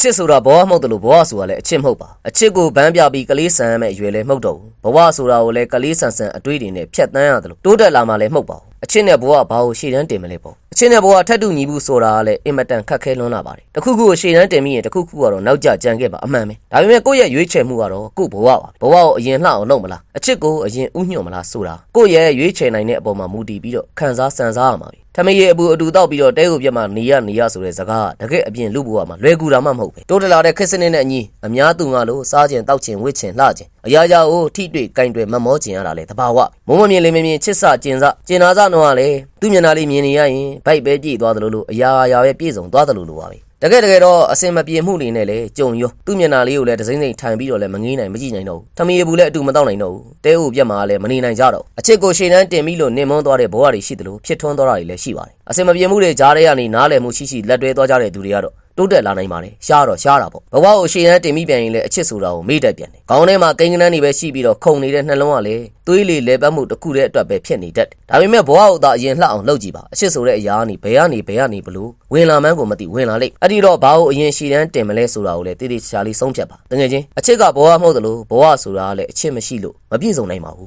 ချစ်ဆိုတာဘဝမဟုတ်တယ်လို့ဘဝဆိုတာလည်းအချစ်မဟုတ်ပါအချစ်ကိုဗန်းပြပြီးကလေးဆန်ရမယ့်အရွယ်လည်းမဟုတ်တော့ဘူးဘဝဆိုတာကိုလည်းကလေးဆန်ဆန်အတွေးတွေနဲ့ဖြတ်တန်းရတယ်လို့တိုးတက်လာမှလည်းမဟုတ်ပါဘူးအချစ်နဲ့ဘဝဘာကိုရှေ့တန်းတင်မလဲပေါ့ အချစ်နဲ့ဘဝထပ်တူညီဘူးဆိုတာကလည်းအင်မတန်ခက်ခဲလွန်းလာပါတယ်တခုခုကိုရှေ့တန်းတင်မိရင်တခုခုကတော့နောက်ကျကြံခဲ့ပါအမှန်ပဲဒါပေမဲ့ကိုယ့်ရဲ့ရွေးချယ်မှုကတော့ကိုယ့်ဘဝပါဘဝကိုအရင်လှအောင်လုပ်မလားအချစ်ကိုအရင်ဥညွှတ်မလားဆိုတာကိုယ့်ရဲ့ရွေးချယ်နိုင်တဲ့အပေါ်မှာမူတည်ပြီးတော့ခံစားစံစားရမှာပဲထမင်းရအပူအတူတောက်ပြီးတော့တဲကိုပြတ်မှနေရနေရဆိုတဲ့စကားကတကယ်အပြင်လူဘဝမှာလွယ်ကူတာမှမဟုတ်ပဲတိုးတလာတဲ့ခက်စနစ်နဲ့အညီအများသူငါလို့စားခြင်းတောက်ခြင်းဝစ်ခြင်းလှခြင်းအရာရာကိုထိတွေ့ကင်တွေမမောခြင်းရတာလေတဘာဝမုံမမြင်လေးမမြင်ချစ်စကျင်စကျင်နာစတော့ကလေသူ့မျက်နှာလေးမြင်နေရရင်ဗိုက်ပဲကြည့်သွားတယ်လို့လို့အရာရာပဲပြည့်စုံသွားတယ်လို့လို့ပါပဲတကယ်တကယ်တော့အစင်မပြေမှုတွေနဲ့လေကြုံရောသူ့မျက်နှာလေးကိုလည်းဒစိမ့်စိမ့်ထိုင်ပြီးတော့လည်းမငေးနိုင်မကြည့်နိုင်တော့ဘူးထမီရဘူးလည်းအတူမတော့နိုင်တော့ဘူးတဲဟုတ်ပြက်မှာလည်းမနေနိုင်ကြတော့အချစ်ကိုရှေ့တန်းတင်ပြီးလို့နင်မွန်းသွားတဲ့ဘဝတွေရှိတယ်လို့ဖြစ်ထွန်းသွားတာတွေလည်းရှိပါတယ်အစင်မပြေမှုတွေကြားထဲကနေနားလည်မှုရှိရှိလက်တွဲသွားကြတဲ့သူတွေကတော့ တိုးတက်လာနိုင်ပါတယ်ရှားတော့ရှားတာပေါ့ဘဝကိုရှေ့တန်းတင်ပြီးပြန်ရင်လည်းအချစ်ဆိုတာကိုမေ့တတ်ပြန်တယ်ခေါင်းထဲမှာကိန်းကနန်းတွေပဲရှိပြီးတော့ခုန်နေတဲ့နှလုံးကလည်းသွေးလေလဲပတ်မှုတစ်ခုတည်းအတွက်ပဲဖြစ်နေတတ်တယ်ဒါပေမဲ့ဘဝကိုသာအရင်လှအောင်လုပ်ကြည့်ပါအချစ်ဆိုတဲ့အရာကနေဘယ်ကနေဘယ်ကနေဘလို့ဝင်လာမှန်းကိုမသိဝင်လာလိမ့်အဲ့ဒီတော့ဘာကိုအရင်ရှေ့တန်းတင်မလဲဆိုတာကိုလည်းတိတိကျကျလေးဆုံးဖြတ်ပါတကယ်ချင်းအချစ်ကဘဝမဟုတ်တယ်လို့ဘဝဆိုတာကလည်းအချစ်မရှိလို့မပြည့်စုံနိုင်ပါဘူး